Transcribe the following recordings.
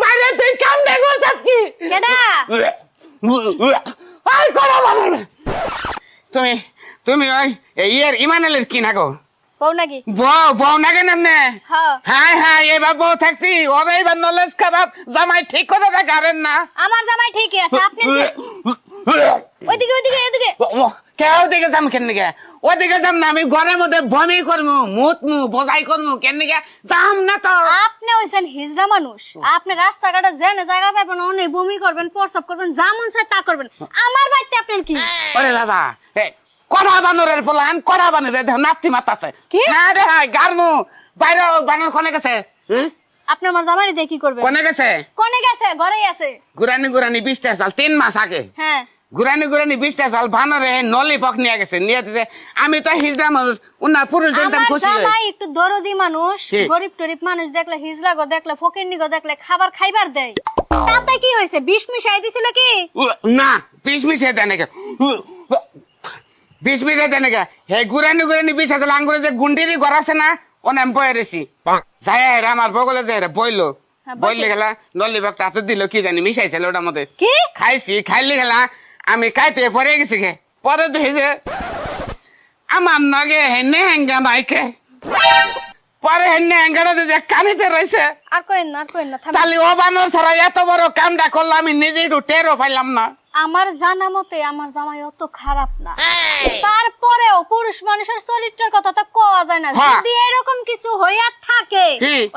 বাইরে তুই কাম দেখো কি? কেডা? আই করা ভালো তুমি তুমি ওই ইয়ের ইমানেলের কি না গো? কও নাকি? বউ বউ না? এমনে হ্যাঁ হ্যাঁ হ্যাঁ এবার বউ থাকতি ওরে এবার নলেজ খারাপ জামাই ঠিক করে দেখাবেন না? আমার জামাই ঠিকই আছে আপনি ওইদিকে ওইদিকে এদিকে। কেউ দিকে যাম কেন নিকে ওদিকে যাম না আমি ঘরের মধ্যে বমি করমু মুত মু বোঝাই করমু কেন যাম না তো। আপনি হইছেন হিজড়া মানুষ। আপনি রাস্তাঘাটে জেনে জায়গা পাবেন অনেক বমি করবেন প্রস্রাব করবেন যা মন চায় তা করবেন। আমার বাড়িতে আপনার কি? ওরে দাদা কড়া বানরের পোলান কড়া বানরের নাতি মাতাছে কি? হ্যাঁ রে হ্যাঁ গারমু বাইরে বানর কোনে গেছে? হুম? আপনি আমার জামাই দিয়ে কি করবেন? কোনে গেছে? কোনে গেছে? ঘরেই আছে। গুরানি গুরানি বিশটা সাল তিন মাস আগে। হ্যাঁ। গুরানি গুরানি বিশটা সাল বানরে নলিপক নিয়ে গেছে নিয়ে দিছে। আমি তো হিজড়া মানুষ উনা পুরুষ জানতাম খুশি হই। জামাই একটু দরদি মানুষ কি? গরিব টরিব মানুষ দেখলে হিজলা গো দেখলে ফকিরনি গো দেখলে খাবার খাইবার দেয়। তাতে কি হয়েছে? বিষ মিশাই দিছিল কি? না বিশ মিশে দেয় নাকি বিশ মিশে দেয় নাকি হে গুরানি গুরানি বিশ আছে আঙ্গুরে যে গুন্ডিরি ঘর আছে না ও নাম বয়ে রেছি রে আমার বগলে যাই রে বইলো। হ্যাঁ, বইলে। গেলা নলিপকটা হাতে দিল কি জানি মিশাইছিল ওটার মধ্যে। কি? খাইছি খাইলি গেলা আমি কাইতে পরে গেছি গে পরে দেখেছে আমার নগে হেনে হ্যাঙ্গা নাইকে পরে হেনে হ্যাঙ্গাটা যে কানিতে রয়েছে আর কইন না আর কইন না। তাহলে ও বানর ছাড়া এত বড় কামটা করল আমি নিজে একটু টেরও পাইলাম না। আমার জানা মতে আমার জামাই অত খারাপ না। তারপরেও পুরুষ মানুষের চরিত্রের কথা তো কোয়া যায় না। হ্যাঁ। যদি এরকম কিছু হইয়া থাকে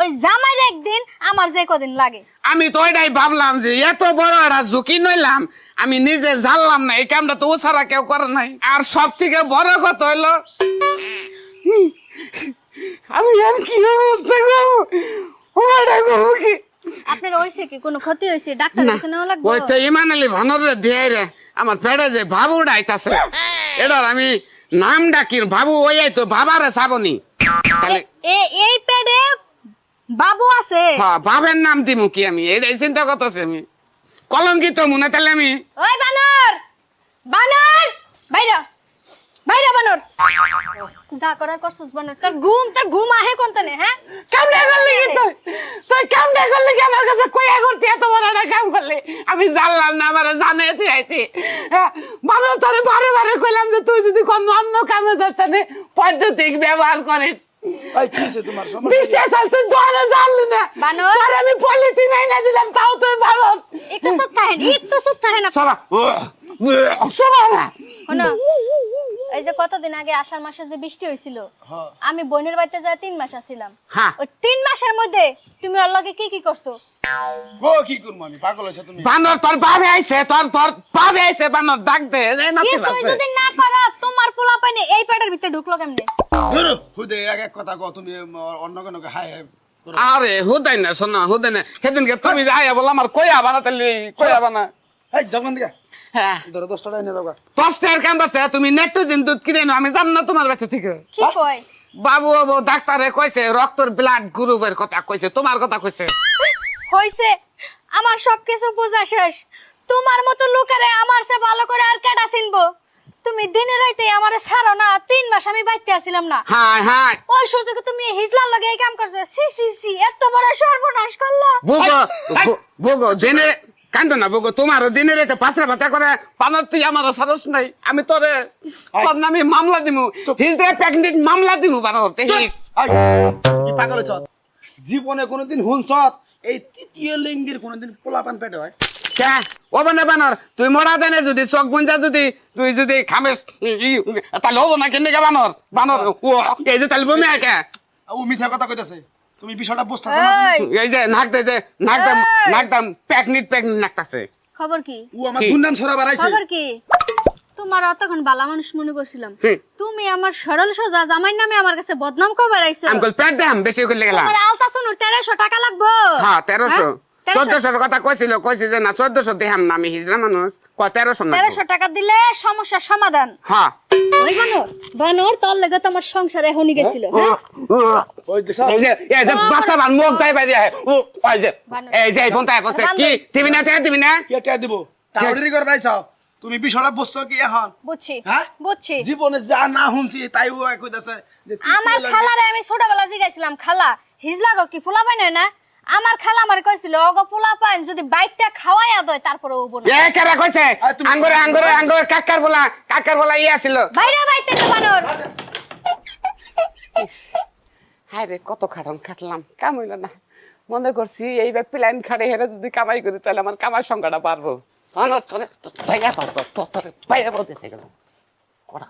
ওই জামাইয়ের একদিন আমার যে কদিন লাগে। আমি তো ওইটাই ভাবলাম যে এত বড় একটা ঝুঁকি নইলাম আমি নিজে জানলাম না এই কামটা তো ও ছাড়া কেউ করে নাই। আর সব থেকে বড় কথা হইল আমি আর কি অবস্থা করব ওটা করব কি? আপনার হইছে কি? কোনো ক্ষতি হইছে? ডাক্তার কাছে নেওয়া লাগবে? ওই তো ইমান আলী ভানরে দিয়ে রে আমার পেটে যে বাবু ডাইতাছে এটার আমি নাম ডাকি বাবু ওই তো বাবারে সাবনি তাহলে এই পেডে বাবু আছে। হ্যাঁ বাবের নাম দিমু কি আমি? এটাই চিন্তা করতেছি আমি। কলঙ্কিত মনে তাহলে আমি ওই বানর! বানর! বাইরা বাইরা বানর! যা করার করছিস বানর। তোর ঘুম তোর ঘুম আহে কোনতনে হ্যাঁ? কামটা করলি কি তুই তুই কাছে কইয়া করতে এত বড় একটা কাম করলি আমি জানলাম না আমার জানে তুই আইতি মানুষ তোরে বারে বারে কইলাম যে তুই যদি কোন অন্য কামে যাস তাহলে পদ্ধতিক ব্যবহার করিস। বানর। আমি পলিথিন আইনা দিলাম তাও তুই ভালো। একটু চুপ থাকেন একটু চুপ থাকেন আপনি। সবা সবা না এই যে কতদিন আগে আষাঢ় মাসে যে বৃষ্টি হয়েছিল হ্যাঁ। আমি বোনের বাড়িতে যায় তিন মাস আছিলাম। হ্যাঁ। ওই তিন মাসের মধ্যে তুমি ওর লগে কি কি করছ? গো কি করব আমি? পাগল হয়েছে তুমি? বানর তোর বাবে আইছে তোর তোর বাবে আইছে বানর ডাক দে এই নাতি কিছুই যদি না করো তোমার পোলা পাইনে এই পেটের ভিতরে ঢুকলো কেমনে? ধরো হুদে এক এক কথা কো তুমি অন্য কোনো হাই হাই আরে হুদাই না শোনা হুদাই না। সেদিনকে তুমি যাই বল আমার কইয়া বানা তাহলে কইয়া বানা। এই দোকান দিকে? হ্যাঁ। ধরো দশ এনে দাও দশ কাম আছে তুমি নেটু দিন দুধ কিনে নাও আমি জান না তোমার বাচ্চা থেকে। কি কয়? বাবু বাবু ডাক্তারে কইছে রক্তর ব্লাড গ্রুপের কথা কইছে তোমার কথা কইছে। হইছে আমার সবকিছু বোঝা শেষ। তোমার মতো লোকেরে আমার সে ভালো করে আর কেডা চিনবো? তুমি দিনে রাইতে আমারে ছাড়ো না তিন মাস আমি বাইতে আসিলাম না। হ্যাঁ হ্যাঁ ওই সুযোগে তুমি হিজলার লগে এই কাম করছ। সি সি সি এত বড় সর্বনাশ করলা। বুগো বুগো জেনে কান্দ না বুগো তোমার দিনে রেতে পাঁচরা ভাতা করে পানার তুই আমার সারস নাই। আমি তোরে তোর নামে মামলা দিমু। হিজ দে প্রেগনেন্ট মামলা দিমু বানর তে হিস এই, কি পাগল হয়েছ জীবনে কোনোদিন হুনছ? এই তৃতীয় লিঙ্গের কোনোদিন পোলাপান পেটে হয়? কে? ও বানে বানর তুই মরা দেনে যদি চোখ বুঞ্জা যদি তুই যদি খামেস তাহলে হব না কেন কে বানর? বানর ও এই যে তাহলে বমি আয় কে ও মিথ্যা কথা কইতাছে। তুমি বিষয়টা বুঝতেছো না? এই! যে নাক দে যে নাক দাম নাক দাম প্যাকনিট প্যাকনিট নাকতাছে। খবর কি? ও আমার কি? দুর্নাম ছড়া বাড়াইছে। খবর কি? তোমার অতক্ষণ বালা মানুষ মনে করছিলাম। তুমি আমার সরল সোজা জামাইর নামে আমার কাছে বদনাম কবার আইছো? আমি কল প্যাট দাম বেশি করে গেলাম। তোমার আলতাসনুর তেরোশো টাকা লাগবো। হ্যাঁ তেরোশো। হ্যাঁ? তেরোশো? চোদ্দশোর কথা কইছিল কইছি যে না চোদ্দশো দেহাম না আমি হিজড়া মানুষ। ক তেরোশো না। তেরোশো টাকা দিলে সমস্যার সমাধান। হ্যাঁ। ওই বানর বানর তোর লেগে তোমার সংসার এখনই গেছিল হ্যাঁ? ওই যে এই যে এই যে বাচ্চা বান মুখ তাই বাইরে ও ওই যে এই যে ফোন তাই বলছে কি দিবি না টাকা দিবি না? কে দিব? টাউডারি করে পাইছাও তুমি বিষয়টা বুঝছ কি এখন? বুঝছি হ্যাঁ? বুঝছি। জীবনে যা না শুনছি তাই ও কইতাছে যে আমার খালারে আমি ছোটবেলা জিগাইছিলাম খালা। হিজলা গো কি ফুলা বানায় না? আমার খালা আমার কইছিল অগ পোলা পান যদি বাইকটা খাওয়াইয়া দেয় তারপরে ও বোন এ কেরা কইছে আঙ্গুরে আঙ্গুরে আঙ্গুরে কাকার বলা কাকার বলা ইয়া ছিল বাইরে বাইতে তো বানর হায় রে কত খাটন খাটলাম কাম হইল না। মনে করছি এইবার প্ল্যান খাড়ে হেরে যদি কামাই করি তাহলে আমার কামার সংখ্যাটা পারব ভাইয়া পারতো তোর ভাইয়া বলতে গেল করা